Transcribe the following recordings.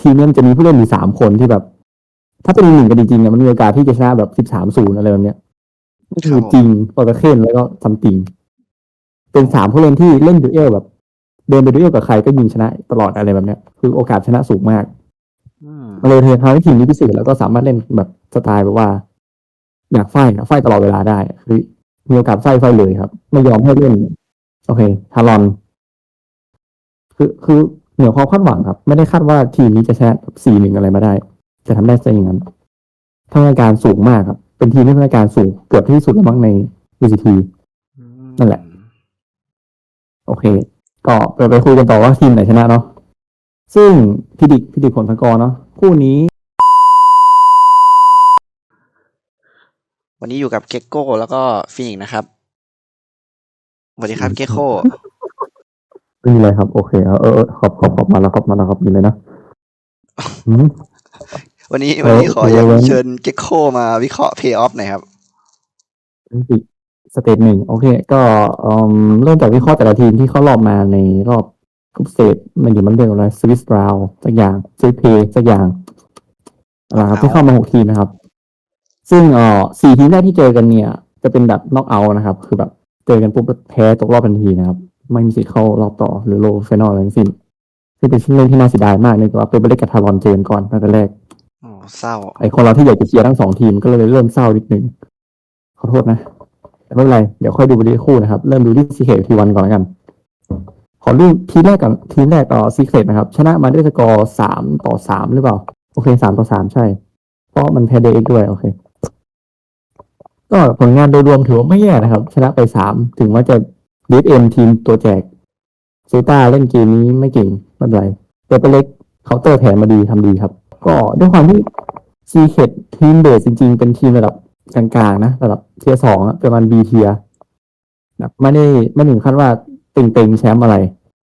ทีมเนี้มันจะมีผู้เล่นอยู่สามคนที่แบบ ถ้าเป็นหนึ่งกันจริงๆเนี่ยมันมีโอกาสที่จะชนะแบบสิบสามศูนย์อะไรแบบเนี้ยนี่คือจริงโปรตเคนแล้วก็ซัมติงเป็นสามผู้เล่นที่เล่นดูเอลแบบ เดินไปดูเอลกับใครก็ยิงชนะตลอดอะไรแบบเนี้ย คือโอกาสชนะสูงมากอืมมันเลยทำให้ทีมนี้พิเศษแล้วก็สามารถเล่นแบบสไตล์แบบว่า อยากไฟท์อะไฟท์ตลอดเวลาได้คือมีโอกาสไฟท์ไฟท์เลยครับ ไม่ยอมให้เล่น โอเค ทารอน คือคือ เหนือความคาดหวังครับ ไม่ได้คาดว่าทีมนี้จะชนะสี่หนึ่งอะไรมาได้ จะทำได้ซะอย่างนั้นพัฒนาการสูงมากครับ เป็นทีมที่พัฒนาการสูงเกือบที่สุดแล้วมั้งใน VCT นั่นแหละ โอเค ก็ไปไปคุยกันต่อว่าทีมไหนชนะเนาะซึ่งพิดิกพิดิกผลสกอร์เนาะคู่นี้ วันนี้อยู่กับเกกโก้แล้วก็ฟินิกนะครับสวัสดีครับเกกโก้ ไม่มีอะไรครับ โอเคเออเออเออขอบขอบขอบมาแล้วครับมาแล้วครับมีเลยนะอืม วันนี้เออวันนี้ขออยากเออ เชิญเกกโก้มาวิเคราะห์เพย์ออฟหน่อยครับอีกสเตจหนึ่งโอเค ก็เอิ่มเริ่มจากวิเคราะห์แต่ละทีมที่เข้ารอบมาในรอบกรุ๊ปสเตจมันอยู่มันเรียกว่าอะไรสวิสบราวสักอย่างสวิสเพย์สักอย่างอะไรครับ Knockout ที่เข้ามาหกทีมนะครับ ซึ่งเอ่อสี่ทีมแรกที่เจอกันเนี่ย จะเป็นแบบน็อกเอาท์นะครับ คือแบบเจอกันปุ๊บแพ้ตกรอบทันทีนะครับ ไม่มีสิทธิ์เข้ารอบต่อหรือโลไฟนอลอะไรทั้งสิ้นซึ่งเป็นเรื่องที่น่าเสียดายมากเนื่องจากว่าเป็นไปเล่นกับทารอนเจอกันก่อนตั้งแต่แรกโอ้เศร้า ไอคนเราที่อยากจะเชียร์ทั้งสองทีมก็เลยเริ่มเศร้านิดนึงขอโทษนะแต่ไม่เป็นไรเดี๋ยวค่อยดูบริคู่นะครับ เริ่มดูที่ซีเคททีวันก่อนแล้วกัน ขอดูทีมแรกก่อนทีมแรกต่อซีเคทนะครับ ชนะมาด้วยสกอร์สามต่อสามหรือเปล่า โอเคสามต่อสามใช่ เพราะมันแพ้เดเอ็กด้วยโอเค ก็ผลงานโดยรวมถือว่าไม่แย่นะครับ ชนะไปสามถึงว่าจะ ดีเอ็มทีมตัวแจกเซต้าเล่นเกมนี้ไม่เก่งไม่เป็นไรแต่เป็นเล็กเคาน์เตอร์แผนมาดีทำดีครับ ก็ด้วยความที่ซีเคททีมเบสจริง ๆ เป็นทีมระดับกลางๆนะระดับเทียสองประมาณบีเทียแบบไม่ได้ไม่ถึงขั้นว่าเต็งๆแชมป์อะไร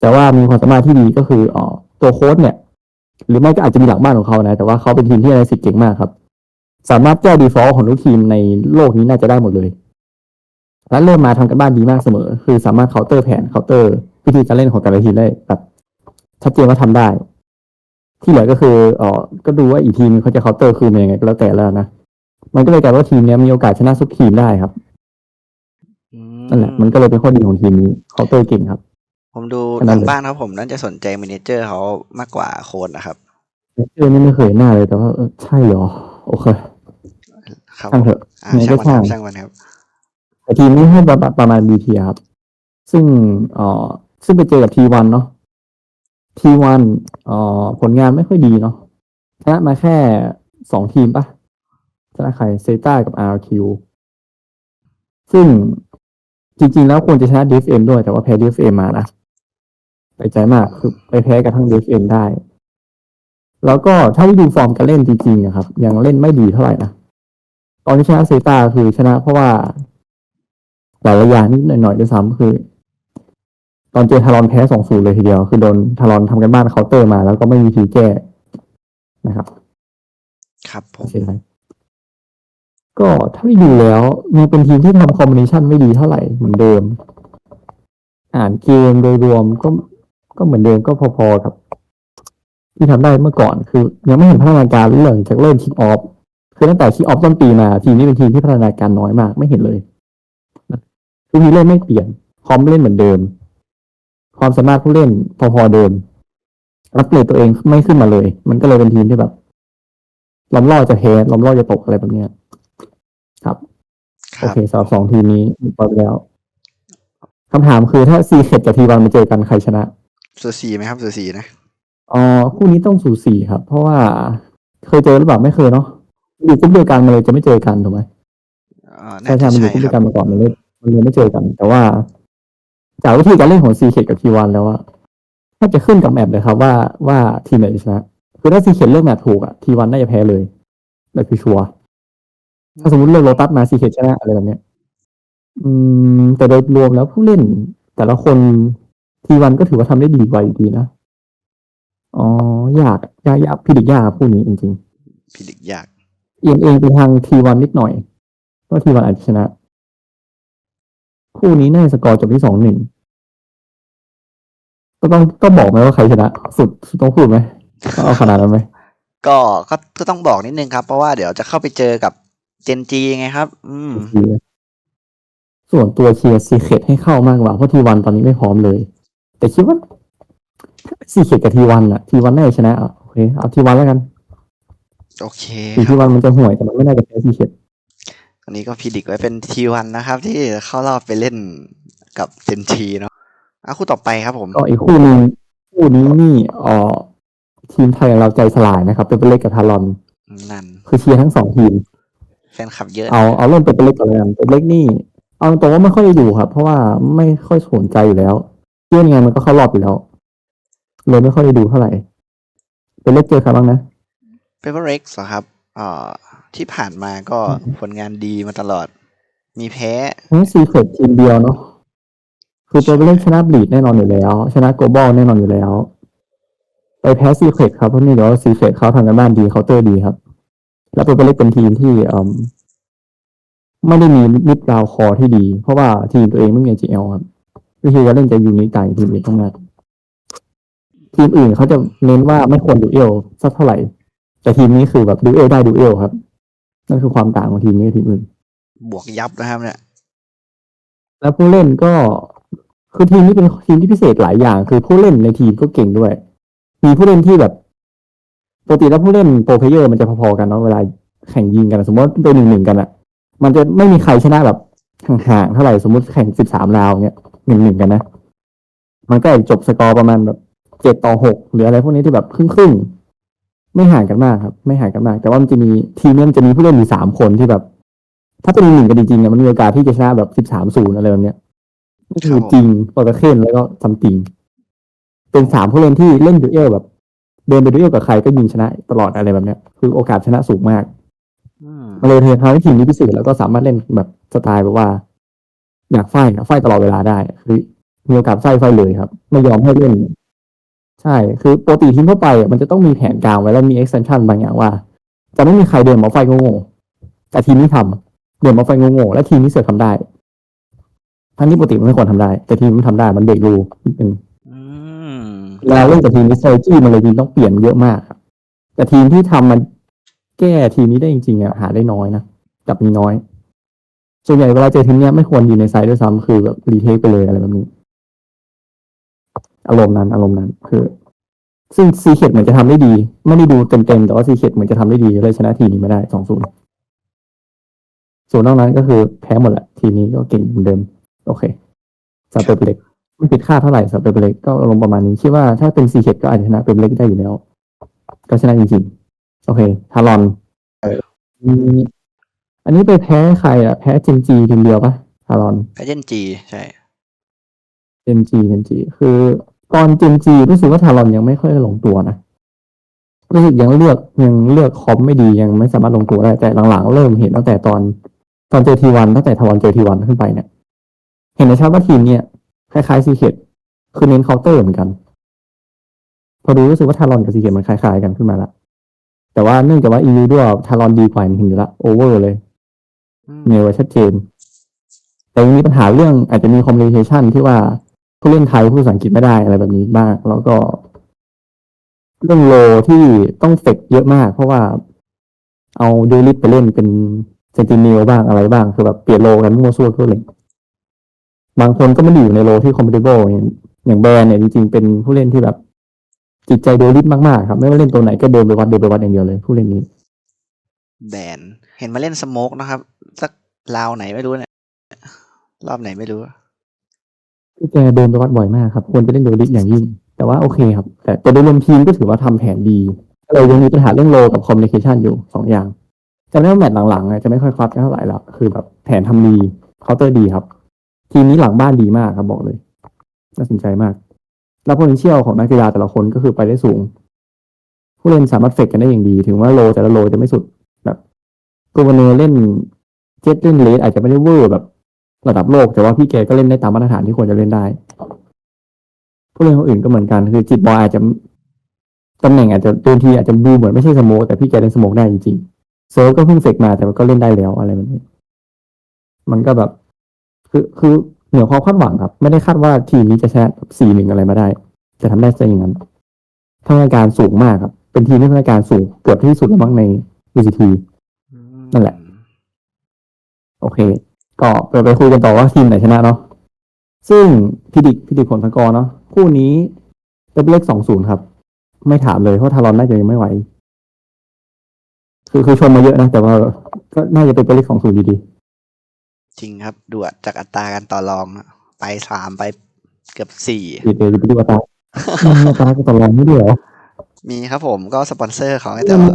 แต่ว่ามีความสามารถที่ดีก็คืออ๋อตัวโค้ชเนี่ย หรือไม่ก็อาจจะมีหลังบ้านของเขานะ แต่ว่าเขาเป็นทีมที่อะไรสิทธิ์เก่งมากครับ สามารถแก้ดีฟอลต์ของทุกทีมในโลกนี้น่าจะได้หมดเลย และเริ่มมาทำกันบ้านดีมากเสมอ คือสามารถเคาน์เตอร์แผนเคาน์เตอร์วิธีการเล่นของแต่ละทีมได้แบบชัดเจนว่าทำได้ ที่เหลือก็คือเอ๋อก็ดูว่าอีกทีมเขาจะเคาน์เตอร์คืนยังไงก็แล้วแต่แล้วนะมันก็เลยกลายเป็นว่าทีมเนี้ยมีโอกาสชนะทุกทีมได้ครับอืนั่นแหละมันก็เลยเป็นข้อดีของทีมนี้เคาน์เตอร์เก่งครับ ผมดูแค่นั้ทานงเลยบ้านครับผมน่าจะสนใจเมเนเจอร์เขามากกว่าโค้ดนะครับเจอนี่ไม่เคยเห็นหน้าเลยแต่ว่าเออใช่เหรอโอเคครับช่างเถอะอ่ายังไงช่างก็มันคช่ารับช่างมันครับ แต่ทีมนี้ให้ประมาณประมาณบีทีครับ ซึ่งเอ่อซึ่งไปเจอกับทีวันเนาะทีวันเอ่อผลงานไม่ค่อยดีเนาะชนะมาแค่สองทีมปะชนะใครเซต้ากับ RQ ซึ่งจริง ๆ แล้วควรจะชนะ DFM ด้วยแต่ว่าแพ้ DFM มานะไปใจมากคือไปแพ้กับทั้ง DFM ได้ แล้วก็ถ้าดูฟอร์มการเล่นจริงๆอะครับ ยังเล่นไม่ดีเท่าไหร่นะตอนที่ชนะเซตาคือชนะเพราะว่า หลายๆอย่างนิดหน่อยๆด้วยซ้ำคือ ตอนเจอทารอนแพ้สองศูนย์เลยทีเดียว คือโดนทารอนทำกันบ้านเคาน์เตอร์มา แล้วก็ไม่มีวิธีแก้นะครับ ครับผโอมเคครับก็ถ้าที่ดูแล้วมันเป็นทีมที่ทำคอมบิเนชันไม่ดีเท่าไหร่เหมือนเดิม อ่านเกมโดยรวมก็ก็เหมือนเดิมก็พอๆกับ ที่ทำได้เมื่อก่อน คือ ยังไม่เห็นพัฒนาการเรื่องจากเริ่มคิกออฟคือตั้งแต่คิกออฟต้นปีมา ทีมนี้เป็นทีมที่พัฒนาการน้อยมากไม่เห็นเลย คือทีเล่นไม่เปลี่ยนพร้อมเล่นเหมือนเดิม ความสามารถผู้เล่นพอๆเดิมอัปเกรดตัวเองไม่ขึ้นมาเลย มันก็เลยเป็นทีมที่แบบล้อมล่อจะแพ้ล้อมล่อจะตกอะไรแบบเนี้ยครับคโอรับเคสำหรับสองทีมนี้พอไปแล้วคำถามคือถ้าซีเคดกับทีวันมาเจอกันใครชนะสูสีไหมครับสูสีนะอ๋อคู่นี้ต้องสูสีครับ เพราะว่าเคยเจอหรือเปล่าไม่เคยเนาะอยู่กลุ่มเดียวกันมาเลยจะไม่เจอกันถูกไหมอ่าใช่น่าใช่จะมันอใช่ยู่กลุ่มคเดีรัยวบกันมาก่อนมันเลย มันเลยไม่เจอกัน แต่ว่า จากวิธีการเล่นของซีเคดกับทีวันแล้วอะถ้าจะขึ้นกับแมปเลยครับว่าว่าทีมไหนจะชนะคือถ้าซีเคดเลือกแมปถูกอะทีวันน่าจะแพ้เลยนั่นคือชัวร์ถ้าสมมติเลือกโรตัสมาซีเคดชนะอะไรแบบเนี้ย อืม แต่โดยรวมแล้วผู้เล่น แต่ละคนทีวันก็ถือว่าทำได้ดีกว่าอยู่ดีนะอ๋อยากยากยากพิดิกยากคู่นี้จริงพิดิกยากๆเอียงเองไปทางทีวันนิดหน่อยว่าทีวันอาจจะชนะ คู่นี้น่าจะสกอร์จบที่สองหนึ่งก็ต้องต้องบอกไหมว่าใครชนะสุดสุดต้องพูดไหมต้องเอาขนาดนั้นไหมก็ก็ก็ต้องบอกนิดนึงครับ เพราะว่าเดี๋ยวจะเข้าไปเจอกับเจนจีไงครับ อืมเชียร์ส่วนตัวเชียร์ซีเคดให้เข้ามากกว่าเพราะทีวันตอนนี้ไม่พร้อมเลย แต่คิดว่าซีเคดกับทีวันอะทีวันน่าจะชนะอะโอเคเอาทีวันแล้วกัน โอเคถึงคทีรับวันมันจะห่วยแต่มันไม่น่าจะแพ้ซีเคด อันนี้ก็พิดิกไว้เป็นทีวันนะครับ ที่เข้ารอบไปเล่นกับเจนจีเนาะอะคู่ต่อไปครับผม ก็อีกคู่หนึ่งคู่นี้นี่เอ่อทีมไทยของเราใจสลายนะครับเป็นเปเล็กกับทารอน นั่น คือเชียร์ทั้งสองทีม แฟนคลับเยอะเอาเอาเริ่มเป็นเปเล็กก่อนเลยกันเป็นเปเล็กนี่ เอาตรงว่าไม่ค่อยได้ดูครับ เพราะว่าไม่ค่อยสนใจอยู่แล้วเชื่อยังไงมันก็เข้ารอบอยู่แล้วเลยไม่ค่อยได้ดูเท่าไหร่เป็นเล็กเจอใครบ้างนะ เปเปอร์เร็กซ์ครับเอ่อ ที่ผ่านมาก็ผลงานดีมาตลอด มีแพ้นี่ซีเครตทีมเดียวเนาะคือตัวเล่นชนะบลีดแน่นอนอยู่แล้ว ชนะโกลบอลแน่นอนอยู่แล้ว ไปแพ้ซีเครตครับเพราะนี่เดี๋ยวซีเครตเขาทำกันบ้านดีเคาน์เตอร์ดีครับ แล้วตัวเล็กเป็นทีมที่เอ่มไม่ได้มีมิดราวคอที่ดี เพราะว่าทีมตัวเองไม่มี GL ครับวิธีการเล่นจะยูนิคต่างจากทีมอื่นมากๆทีมอื่นเขาจะเน้นว่าไม่ควรดูเอลสักเท่าไหร่ แต่ทีมนี้คือแบบดูเอลได้ดูเอลครับ นั่นคือความต่างของทีมนี้กับทีมอื่น บวกยับนะครับเนี่ย แล้วผู้เล่นก็คือทีมนี้เป็นทีมที่พิเศษหลายอย่าง คือผู้เล่นในทีมก็เก่งด้วย มีผู้เล่นที่แบบปกติแล้วผู้เล่นโปรเพลเยอร์มันจะพอๆกันเนาะเวลาแข่งยิงกันอะสมมติว่าเป็นหนึ่งหนึ่งกันอะมันจะไม่มีใครชนะแบบห่างๆเท่าไหร่สมมติแข่งสิบสามราวเนี้ยหนึ่งหนึ่งกันนะ มันก็อาจจะจบสกอร์ประมาณแบบเจ็ดต่อหกหรืออะไรพวกนี้ที่แบบครึ่งๆ ไม่ห่างกันมากครับ ไม่ห่างกันมาก แต่ว่ามันจะมีทีมเนี้ยมันจะมีผู้เล่นอยู่สามคนที่แบบ ถ้าเป็นหนึ่งกันจริงๆเนี่ยมันมีโอกาสที่จะชนะแบบสิบสามศูนย์อะไรแบบเนี้ยนี่คือจริงปอร์ตเคนแล้วก็ซัมติงเป็นสามผู้เล่นที่เล่นดูเอลแบบ เดินไปดูเอลกับใครก็ยิงชนะตลอดอะไรแบบเนี้ย คือโอกาสชนะสูงมากอืมมันเลยทำให้ทีมนี้พิเศษแล้วก็สามารถเล่นแบบสไตล์แบบว่า อยากไฟอะไฟตลอดเวลาได้คือมีโอกาสไฟไฟเลยครับ ไม่ยอมให้เล่น ใช่ คือปกติทีมทั่วไปอะมันจะต้องมีแผนกลางไว้แล้วมี extension บางอย่างว่า จะไม่มีใครเดินมาไฟโง่ๆแต่ทีมนี้ทำเดินมาไฟโง่ๆและทีมนี้เสือกทำได้ ทั้งที่ปกติมันไม่ควรทำได้ แต่ทีมมันทำได้มันเบรกรูนิดนึงอืมเวลาเล่นกับทีมนี้ strategy มันเลยทีมต้องเปลี่ยนเยอะมากครับแต่ทีมที่ทำมันแก้ทีมนี้ได้จริงๆอะหาได้น้อยนะกับมีน้อยส่วนใหญ่เวลาเจอทีมเนี้ยไม่ควรอยู่ในไซด์ด้วยซ้ำคือแบบรีเทคไปเลยอะไรแบบนี้ อารมณ์นั้นอารมณ์นั้น คือ ซึ่งซีเคดเหมือนจะทำได้ดี ไม่ได้ดูเต็มๆแต่ว่าซีเคดเหมือนจะทำได้ดีเลยชนะทีมนี้ไม่ได้สองศูนย์ส่วนนอกนั้นก็คือแพ้หมดแหละทีมนี้ก็เก่งเหมือนเดิม โอเคสำหรับเปเปเล็กไม่ผิดคาดเท่าไหร่สำหรับเปเปเล็กก็อารมณ์ประมาณนี้คิดว่าถ้าเป็นซีเคดก็อาจจะชนะเปเปเล็กได้อยู่แล้วก็ชนะจริงๆ โอเค ทารอนอืมอันนี้ไปแพ้ใครอะแพ้เจนจีทีมเดียวปะทารอน แพ้เจนจี ใช่ เจนจีเจนจี คือ ตอนเจนจีรู้สึกว่าทารอนยังไม่ค่อยลงตัวนะรู้สึกยังเลือกยังเลือกคอมไม่ดียังไม่สามารถลงตัวได้แต่หลังๆเริ่มเห็นตั้งแต่ตอนตอนเจอทีวันตั้งแต่ทารอนเจอทีวันขึ้นไปเนี่ย เห็นได้ชัดว่าทีมเนี่ยคล้ายๆซีเคดคือเน้นเคาน์เตอร์เหมือนกัน พอดูรู้สึกว่าทารอนกับซีเคดมันคล้ายๆกันขึ้นมาละแต่ว่าเนื่องจากว่าอีวิด้วยทารอนดีกว่าทีมอยู่ละโอเวอร์เลยอืมเนวชัดเจน แต่ยังมีปัญหาเรื่องอาจจะมีคอมมิ n น c a t ชันที่ว่า ผู้เล่นไทยพูดภาษาอังกฤษไม่ได้อะไรแบบนี้บ้างแล้วก็ เรื่องโลที่ต้องเฟกเยอะมาก เพราะว่าเอาดูริสไปเล่นเป็นเซนติเนลบ้างอะไรบ้างคือแบบเปลี่ยนโลกันมั่วซั่วทั่วเลยบางคนก็ไม่ได้อยู่ในโลที่คอม p พ t เบลอย่างอย่างแบรนด์เนี่ยจริงๆเป็นผู้เล่นที่แบบ จิตใจดูริสมากๆครับ ไม่ว่าเล่นตัวไหนก็เดินไปวัดเดินไปวัดอย่างเดียวเลย ผู้เล่นนี้แบนเห็นมาเล่นสโมกนะครับ สักราวไหนไม่รู้เนี่ยรอบไหนไม่รู้ พี่แกเดินไปวัดบ่อยมากครับควรไปเล่นโดลิสอย่างยิ่ง แต่ว่าโอเคครับ แต่แต่โดยรวมทีมก็ถือว่าทำแผนดีก็เลยยังมีปัญหาเรื่องโลกับคอมมิ n น c a t ชันอยู่สองอย่างจำได้ว่าแมตช์หลังๆจะไม่ค่อยคลัดกันเท่าไหร่ล้วคือแบบแผนทำดีเคาน์เตอร์ดีครับ ทีมนี้หลังบ้านดีมากครับบอกเลย น่าสนใจมาก แล้ว potential ของนักกีฬาแต่ละคนก็คือไปได้สูง ผู้เล่นสามารถเฟกกันได้อย่างดี ถึงว่าโลแต่ละโลจะไม่สุดแบบกูวเนอร์เล่นเจ็ตเล่นเลสอาจจะไม่ได้เวอร์แบบ ระดับโลกแต่ว่าพี่แกก็เล่นได้ตามมาตรฐานที่ควรจะเล่นได้ ผู้เล่นคนอื่นก็เหมือนกันคือจิตบอยอาจจะตำแหน่งอาจจะเดินทีอาจจะดูเหมือนไม่ใช่สโมกแต่พี่แกเล่นสโมกได้จริงๆเซิร์ฟก็เพิ่งเฟกมาแต่ก็เล่นได้แล้วอะไรแบบนี้มันก็แบบ คือคือเหนือความคาดหวังครับ ไม่ได้คาดว่าทีมนี้จะชนะสี่หนึ่งอะไรมาได้ จะทำได้ซะอย่างนั้นทำงานการสูงมากครับ เป็นทีมที่พัฒนาการสูงเกือบที่สุดแล้วมั้งใน VCT นั่นแหละ โอเค ก็ไปไปคุยกันต่อว่าทีมไหนชนะเนาะซึ่งพิดิกพิดิกผลสกอร์เนาะคู่นี้เป็นเลขสองศูนย์ครับ ไม่ถามเลยเพราะทารอนน่าจะยังไม่ไหว คือคือชนมาเยอะนะ แต่ว่าก็น่าจะเป็นตัวเลขสองศูนย์ดีจริงครับดูอะจากอัตราการต่อรองอะไปสามไปเกือบสี่ๆดีเดย์ไปดูว่าตาอัตราก็ต่อรองไม่ได้เหรอมีครับผมก็สปอนเซอร์เขาให้แต่ว่า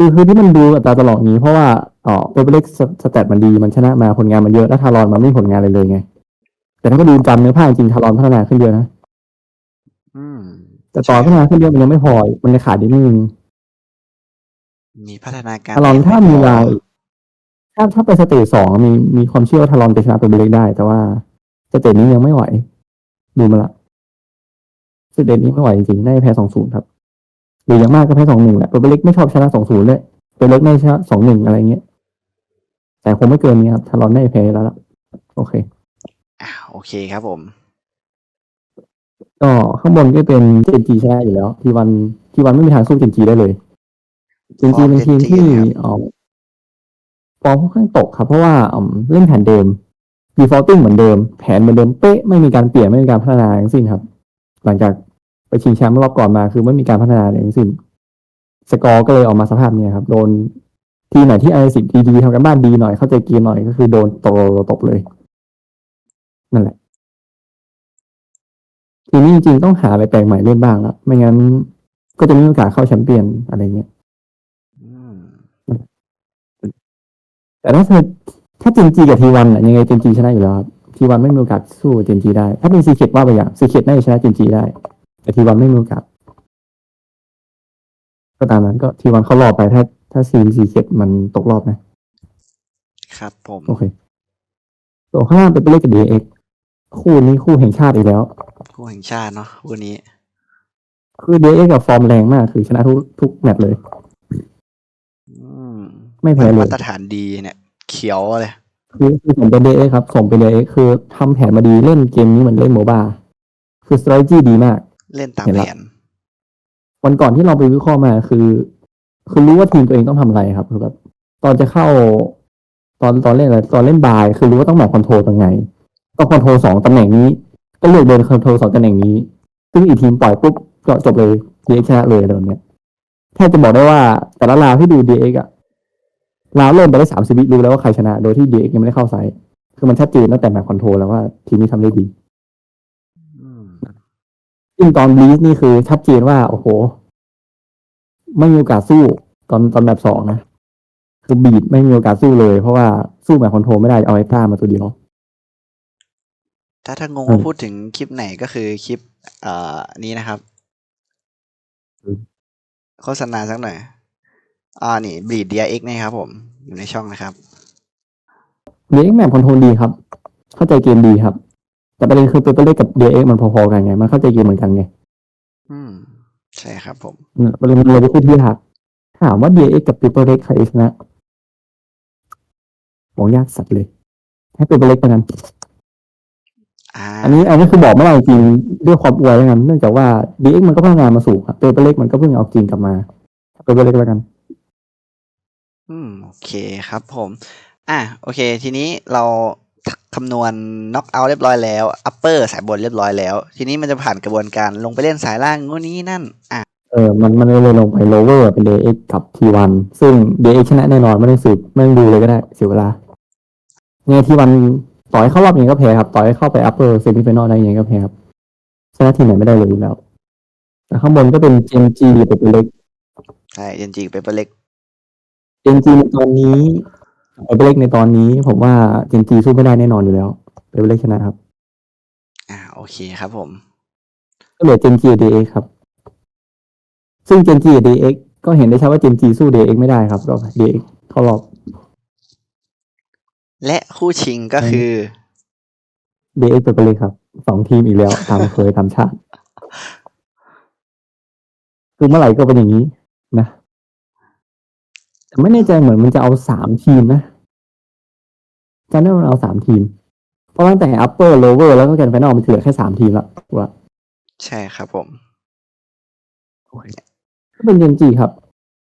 คือคือที่มันดูอัตราตลอดนี้เพราะว่าอ๋อตัวเลขสสแตทมันดีมันชนะมาผลงานมันเยอะแล้วทารอนมันไม่มีผลงานเลยเลยไง แต่ถ้าก็ดูจำเนื้อผ้าจริงๆทารอนพัฒนาขึ้นเยอะนะอืมแต่ตอนพัฒนาขึ้นเยอะมันยังไม่พออีกมันเลยขาดนิดนึงมีพัฒนาการทารอนถ้ามีไพอเวลาอีกถ้าถ้าไปสเตจสองมีมีความเชื่อว่าทารอนจะชนะตัวเล็กได้ แต่ว่าสเตจนี้ยังไม่ไหวดูมาละสเตจนี้ไม่ไหวจริงๆได้แพ้สองศูนย์ครับ หรืออย่างมากก็แพ้สองหนึ่งแหละตัวเล็กไม่ชอบชนะสองศูนย์เลยตัวเล็กไม่ชนะสองหนึ่งอะไรเงี้ย แต่คงไม่เกินนี้ครับทารอนได้แพ้แล้วล่ะ โอเคอ่าโอเคครับผม ก็ข้างบนก็เป็นเจนจีชนะอยู่แล้ว ทีวันทีวันไม่มีทางสู้เจนจีได้เลยเจนจีเป็นทีมที่อ๋อฟอร์มค่อนข้างตกครับ เพราะว่าอืมเล่นแผนเดิม defaulting เหมือนเดิม แผนเหมือนเดิมเป๊ะไม่มีการเปลี่ยนไม่มีการพัฒนาทั้งสิ้นครับ หลังจาก ไปชิงแชมป์รอบก่อนมาคือไม่มีการพัฒนาเลยทั้งสิ้นสกอร์ก็เลยออกมาสภาพเนี้ยครับ โดนทีมไหนที่ไอซิดีๆทำกันบ้านดีหน่อยเข้าใจเกมหน่อยก็คือโดนตบตบเลย นั่นแหละ ทีนี้จริงๆต้องหาอะไรแปลกใหม่เล่นบ้างละไม่งั้นก็จะไม่มีโอกาสเข้าแชมเปี้ยนอะไรเงี้ยอืมแต่ถ้าเธอถ้าเจนจีกับทีวันอะยังไงเจนจีชนะอยู่แล้วครับทีวันไม่มีโอกาสสู้เจนจีได้ ถ้าเป็นซีเคดว่าไปอย่างซีเคดน่าจะชนะเจนจีได้ แต่ทีวันไม่มีโอกาสก็ตามนั้นก็ทีวันเข้ารอบไปถ้า ถ้าซีมซีเคดมันตกรอบนะ ครับผม โอเคตัวข้างล่างเป็นไปเล่นกับดีเอ็กคู่นี้คู่แห่งชาติอีกแล้ว คู่แห่งชาติเนาะคู่นี้ คือดีเอ็กกับฟอร์มแรงมาก คือชนะทุกทุกแมตช์เลยอืมไม่แพ้เลยมาตรฐานดีเนี่ย เขียวเลยคือคือส่งเป็นเดเอ็กครับส่งเป็นเดเอ็กคือทำแผนมาดีเล่นเกมนี้เหมือนเล่นโมบ้าคือสไตรจี้ดีมาก เล่นตามเห็นแผนวันก่อนที่เราไปวิเคราะห์มาคือ คือรู้ว่าทีมตัวเองต้องทำอะไรครับคือแบบตอนจะเข้า ตอนตอนเล่นอะไรตอนเล่นบาย คือรู้ว่าต้องแบบคอนโทรลตรงไหนต้องคอนโทรลสองตำแหน่งนี้ก็เลือกเดินคอนโทรลสองตำแหน่งนี้ ซึ่งอีกทีมปล่อยปุ๊บก็จบเลยดีเอ็กชนะเลยอะไรแบบเนี้ยแทบจะบอกได้ว่าแต่ละราวที่ดูดีเอ็กอะราวเริ่มไปได้สามสิบวิรู้แล้วว่าใครชนะ โดยที่ดีเอ็กยังไม่ได้เข้าไซต์คือมันชัดเจนตั้งแต่แบบคอนโทรลแล้วว่าทีมนี้ทำได้ดี ซึ่งตอนบลีสนี่คือชัดเจนว่า โอ้โห ไม่มีโอกาสสู้ตอนตอนแบบสองนะ คือบีดไม่มีโอกาสสู้เลย เพราะว่าสู้แบบคอนโทรลไม่ได้เอาไอ้ต้ามาตัวเดียว ถ้าถ้างงอืมว่าพูดถึงคลิปไหนก็คือคลิป เอ่อนี้นะครับอืมโฆษณาสักหน่อย อ่า นี่บรีดเดียเอ็กนะครับผม อยู่ในช่องนะครับเดียเอ็กแมปคอนโทรลดีครับ เข้าใจเกมดีครับ แต่ประเด็นคือเปเปอร์เล็กกับเดียเอ็กมันพอๆกันไง มันเข้าใจเกมเหมือนกันไง อืม ใช่ครับผมอืมประเด็นมันเลยเป็นคู่ที่ยากถามว่าเดียเอ็กกับเปเปอร์เล็กใครชนะบอกยากสัตว์เลย ให้เปเปอร์เล็กไปกันอ่าอันนี้อันนี้คือบอกไม่ได้จริงด้วยความอวยแล้วกันเนื่องจากว่าดีเอ็กมันก็พัฒนามาสูงครับเปเปอร์เล็กมันก็เพิ่งเอาจริงกลับมาเปเปอร์เล็กแล้วกัน อืม โอเคครับผม อะโอเค ทีนี้เรา คำนวณน็อกเอาท์เรียบร้อยแล้ว อัปเปอร์สายบนเรียบร้อยแล้ว ทีนี้มันจะผ่านกระบวนการลงไปเล่นสายล่างงูนนี้นั่น อะ เออ มันมันเลยลงไปโลเวอร์เป็น DX กับ T1 ซึ่ง DX ชนะแน่นอน ไม่ต้องสืบไม่ต้องดูเลยก็ได้เสียเวลาเนี่ย T1 ต่อให้เข้ารอบยังไงก็แพ้ครับ ต่อให้เข้าไป upper semi final ได้ยังไงก็แพ้ครับชนะทีมไหนไม่ได้เลยอยู่แล้วแต่ข้างบนก็เป็น GMG เป็นตัวเล็กใช่เอ็นจีเปเปอร์เล็ก GMG ในตอนนี้ เป็นเล็กในตอนนี้ผมว่า GMG สู้ไม่ได้แน่นอนอยู่แล้วเป็นเล็กชนะครับ อ่า โอเคครับผม ก็เหลือ GMG กับ DX ครับ ซึ่ง GMG กับ DX ก็เห็นได้ชัดว่า GMG สู้ DX ไม่ได้ครับก็ DX เข้ารอบและคู่ชิงก็คือเดเอ็กไปเลยครับสองทีมอีกแล้วตามเคยตามชาติ คือเมื่อไหร่ก็เป็นอย่างนี้นะ แต่ไม่แน่ใจเหมือนมันจะเอาสามทีมนะจำได้ว่ามันเอาสามทีม เพราะตั้งแต่ upper lower แล้วก็แกนไฟนอลมันเหลือแค่สามทีมละว่าใช่ครับผมก็เป็นเจนจีครับ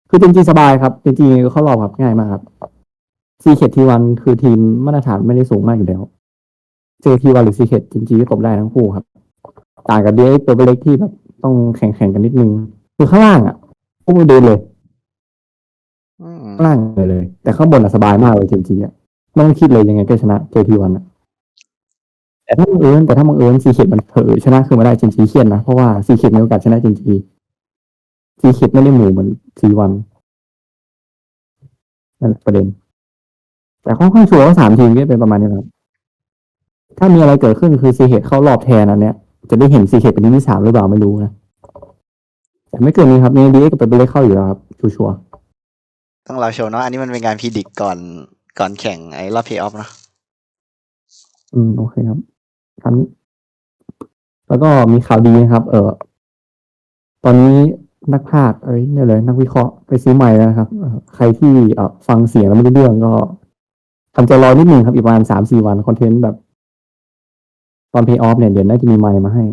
คือเจนจีสบายครับเจนจีก็เข้ารอบครับง่ายมากครับซีเคททีวันคือทีมมาตรฐานไม่ได้สูงมากอยู่แล้วเจอทีวันหรือซีเคทเจนจีก็ตบได้ทั้งคู่ครับ ต่างกับเดียตัวเล็กที่แบบต้องแข่งแข่งๆกันนิดนึง คือข้างล่างอะพวกมันเดินเลยอืมข้าง ล่างเลยเลย แต่ข้างบนอะสบายมากเลยเจนจีอะไม่ต้องคิดเลยยังไงก็ชนะเจอทีวันอะแต่ถ้าบังเอิญแต่ถ้าบังเอิญซีเคทมันเผลอชนะขึ้นมาได้เจนจีเครียดนะเพราะว่าซีเคทมีโอกาสชนะเจนจีซีเคทไม่ได้หมู่เหมือนซีวันนั่นประเด็น แต่ค่อนข้างชัวร์ว่าสามทีมก็เป็นประมาณนี้ครับ ถ้ามีอะไรเกิดขึ้นคือซีเคทเข้ารอบแทนอันเนี้ย จะได้เห็นซีเคทเป็นที่ที่สามหรือเปล่าไม่รู้นะ แต่ไม่เกินนี้ครับในดีเอ็กกับเป็นเบลเข้าอยู่แล้วครับ ชัวร์ ต้องเราโชว์เนาะอันนี้มันเป็นการพีดิกก่อนก่อนแข่งไอ้รอบเพย์ออฟเนาะอืม โอเคครับทันแล้วก็มีข่าวดีนะครับ เออตอนนี้นักพากย์เอ้ยเนี่ยเลย นักวิเคราะห์ไปซื้อใหม่แล้วนะครับเอ่อใครที่เออฟังเสียงแล้วไม่รู้เรื่องก็ทำใจรอนิดนึงครับอีกประมาณสามสี่วันคอนเทนต์แบบ ตอนเพย์ออฟเนี่ยเดี๋ยวน่าจะมีไมค์มาให้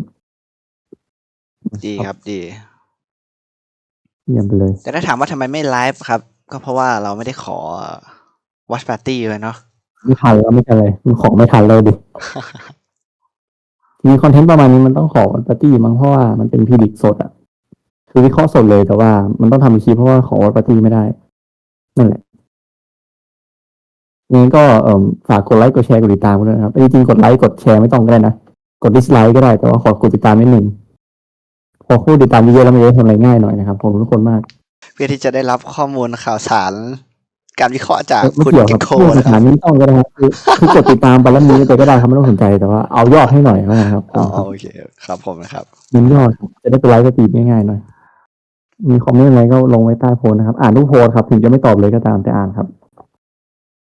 ดีครับดีเยี่ยมไปเลย แต่ถ้าถามว่าทำไมไม่ไลฟ์ครับ ก็เพราะว่าเราไม่ได้ขอ watch party เลยเนาะไม่ทันแล้วไม่ใช่เลยมันของไม่ทันเลยดิมีคอนเทนต์ประมาณนี้มันต้องขอปาร์ตี้มั้งเพราะว่ามันเป็นพีดิกสดอะ คือวิเคราะห์สดเลยแต่ว่ามันต้องทำเป็นคลิปเพราะว่าขอปาร์ตี้ไม่ได้ นั่นแหละยังไงก็เอ่อฝากกดไลค์กดแชร์กดติดตามกันด้วยนะครับจริงๆกดไลค์กดแชร์ไม่ต้องก็ได้นะกดดิสไลค์ก็ได้แต่ว่าขอกดติดตามนิดนึงพอคู่ติดตามเยอะๆแล้วมันจะได้ทำอะไรง่ายหน่อยนะครับขอบคุณทุกคนมาก เพื่อที่จะได้รับข้อมูลข่าวสาร การวิเคราะห์จากไม่คุณเกี่ยวเกกับโคเรื่องสนะคถารับนนี้ไม่ต้องก็ได้ครับคือคือกดติดตามไปแล้วมีไปก็ได้ครับไม่ต้องสนใจแต่ว่าเอายอดให้หน่อยนะครับอ๋อโอเคครับผมนะครับเน้นยอดครับจะได้ไปไลฟ์สตรีมง่ายๆหน่อยมีคอมเมนต์อะไรก็ลงไว้ใต้โพสต์นะครับ อ่านทุกโพสต์ครับ ถึงจะไม่ตอบเลยก็ตามแต่อ่านครับ